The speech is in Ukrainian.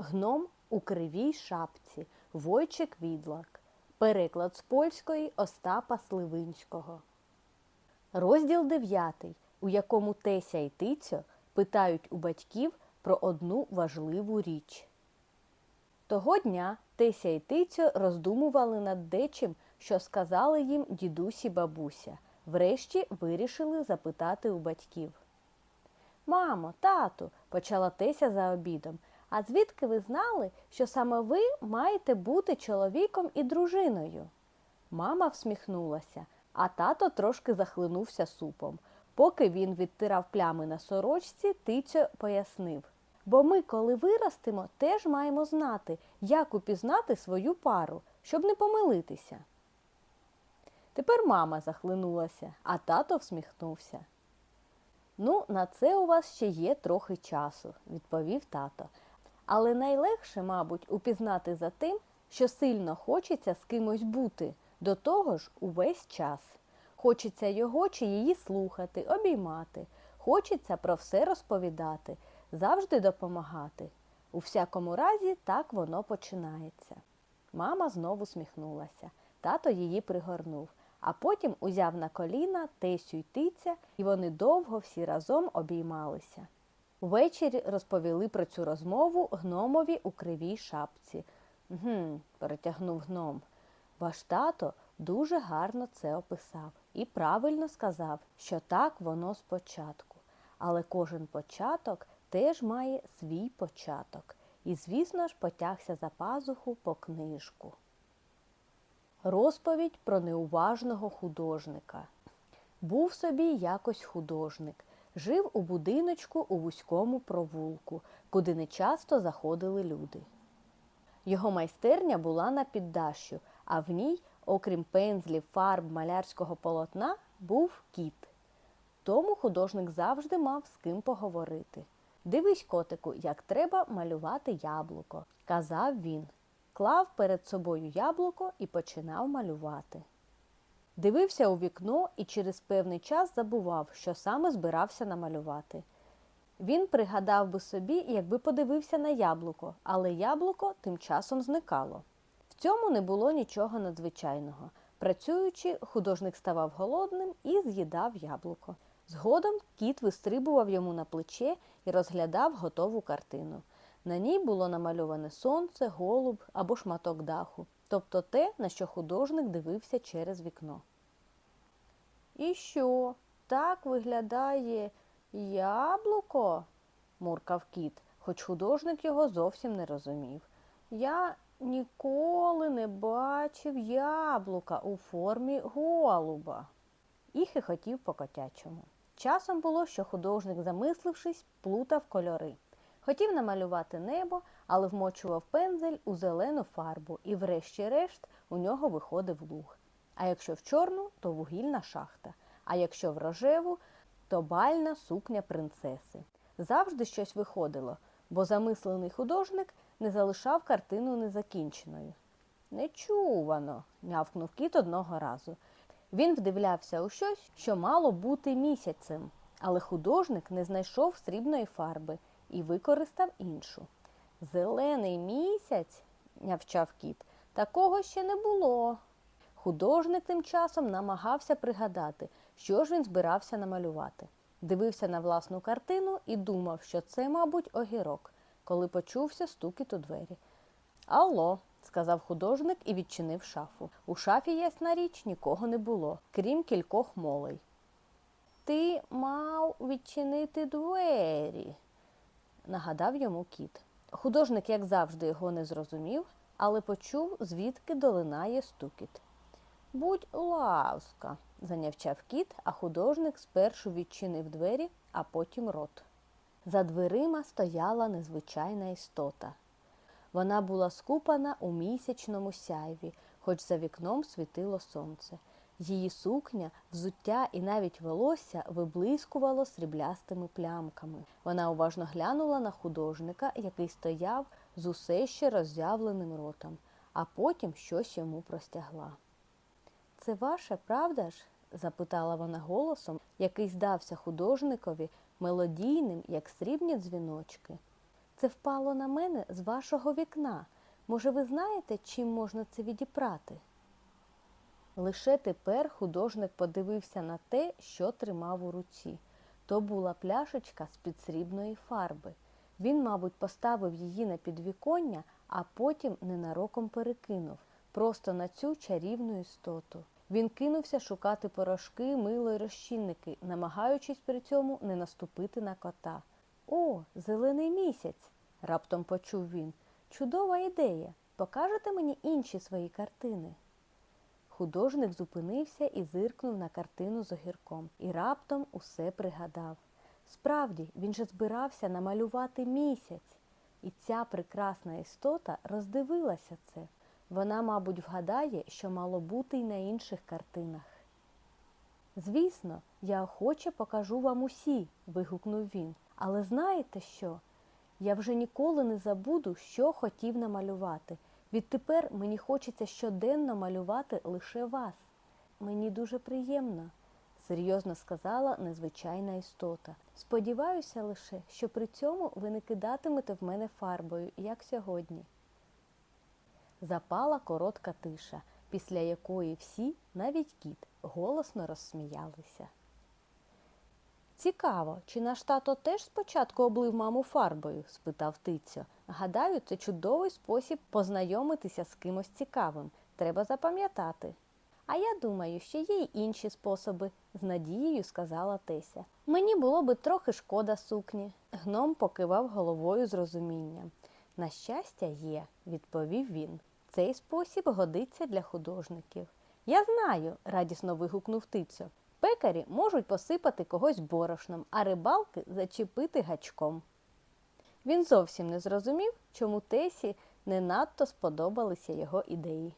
Гном у кривій шапці Войчик Відлак. Переклад з польської Остапа Сливинського. Розділ 9, у якому Теся і Тицьо питають у батьків про одну важливу річ. Того дня Теся і Тицьо роздумували над дечим, що сказали їм дідусі бабуся. Врешті вирішили запитати у батьків. Мамо, тату, почала Теся за обідом. А звідки ви знали, що саме ви маєте бути чоловіком і дружиною? Мама всміхнулася, а тато трошки захлинувся супом. Поки він відтирав плями на сорочці, Тицьо пояснив. Бо ми, коли виростемо, теж маємо знати, як упізнати свою пару, щоб не помилитися. Тепер мама захлинулася, а тато всміхнувся. Ну, на це у вас ще є трохи часу, відповів тато. Але найлегше, мабуть, упізнати за тим, що сильно хочеться з кимось бути, до того ж увесь час. Хочеться його чи її слухати, обіймати, хочеться про все розповідати, завжди допомагати. У всякому разі, так воно починається. Мама знову сміхнулася. Тато її пригорнув, а потім узяв на коліна Тесю й тиця, і вони довго всі разом обіймалися. Ввечері розповіли про цю розмову гномові у кривій шапці. Гм, перетягнув гном. Ваш тато дуже гарно це описав і правильно сказав, що так воно спочатку. Але кожен початок теж має свій початок. І, звісно ж, потягся за пазуху по книжку. Розповідь про неуважного художника. Був собі якось художник. Жив у будиночку у вузькому провулку, куди нечасто заходили люди. Його майстерня була на піддащу, а в ній, окрім пензлів, фарб малярського полотна, був кіт. Тому художник завжди мав з ким поговорити. Дивись, котику, як треба малювати яблуко, казав він. Клав перед собою яблуко і починав малювати. Дивився у вікно і через певний час забував, що саме збирався намалювати. Він пригадав би собі, якби подивився на яблуко, але яблуко тим часом зникало. В цьому не було нічого надзвичайного. Працюючи, художник ставав голодним і з'їдав яблуко. Згодом кіт вистрибував йому на плече і розглядав готову картину. На ній було намальоване сонце, голуб або шматок даху, тобто те, на що художник дивився через вікно. І що? Так виглядає яблуко? муркав кіт, хоч художник його зовсім не розумів. Я ніколи не бачив яблука у формі голуба. І хихотів по котячому. Часом було, що художник, замислившись, плутав кольори. Хотів намалювати небо, але вмочував пензель у зелену фарбу, і, врешті-решт, у нього виходив луг. А якщо в чорну, то вугільна шахта, а якщо в рожеву, то бальна сукня принцеси. Завжди щось виходило, бо замислений художник не залишав картину незакінченою. Нечувано, мявкнув кіт одного разу. Він вдивлявся у щось, що мало бути місяцем, але художник не знайшов срібної фарби і використав іншу. Зелений місяць, нявчав кіт, такого ще не було. Художник тим часом намагався пригадати, що ж він збирався намалювати. Дивився на власну картину і думав, що це, мабуть, огірок, коли почувся стукіт у двері. Алло, сказав художник і відчинив шафу. У шафі, ясна річ, нікого не було, крім кількох молей. Ти мав відчинити двері, нагадав йому кіт. Художник, як завжди, його не зрозумів, але почув, звідки долинає стукіт. Будь ласка, занявчав кіт, а художник спершу відчинив двері, а потім рот. За дверима стояла незвичайна істота. Вона була скупана у місячному сяйві, хоч за вікном світило сонце. Її сукня, взуття і навіть волосся виблискувало сріблястими плямками. Вона уважно глянула на художника, який стояв з усе ще роззявленим ротом, а потім щось йому простягла. Це ваше, правда ж? запитала вона голосом, який здався художникові мелодійним, як срібні дзвіночки. Це впало на мене з вашого вікна. Може, ви знаєте, чим можна це відіпрати? Лише тепер художник подивився на те, що тримав у руці. То була пляшечка з-під срібної фарби. Він, мабуть, поставив її на підвіконня, а потім ненароком перекинув просто на цю чарівну істоту. Він кинувся шукати порошки, мило й розчинники, намагаючись при цьому не наступити на кота. О, зелений місяць! раптом почув він. Чудова ідея. Покажете мені інші свої картини? Художник зупинився і зиркнув на картину з огірком і раптом усе пригадав. Справді, він же збирався намалювати місяць, і ця прекрасна істота роздивилася це. Вона, мабуть, вгадає, що мало бути й на інших картинах. Звісно, я охоче покажу вам усі, вигукнув він. Але знаєте що? Я вже ніколи не забуду, що хотів намалювати. Відтепер мені хочеться щоденно малювати лише вас. Мені дуже приємно, серйозно сказала незвичайна істота. Сподіваюся лише, що при цьому ви не кидатимете в мене фарбою, як сьогодні. Запала коротка тиша, після якої всі, навіть кіт, голосно розсміялися. Цікаво, чи наш тато теж спочатку облив маму фарбою? спитав Тицьо. Гадаю, це чудовий спосіб познайомитися з кимось цікавим. Треба запам'ятати. А я думаю, що є й інші способи, з надією сказала Теся. Мені було би трохи шкода сукні. Гном покивав головою з розумінням. На щастя, є, відповів він. Цей спосіб годиться для художників. Я знаю, радісно вигукнув Тицьо. Пекарі можуть посипати когось борошном, а рибалки зачепити гачком. Він зовсім не зрозумів, чому Тесі не надто сподобалися його ідеї.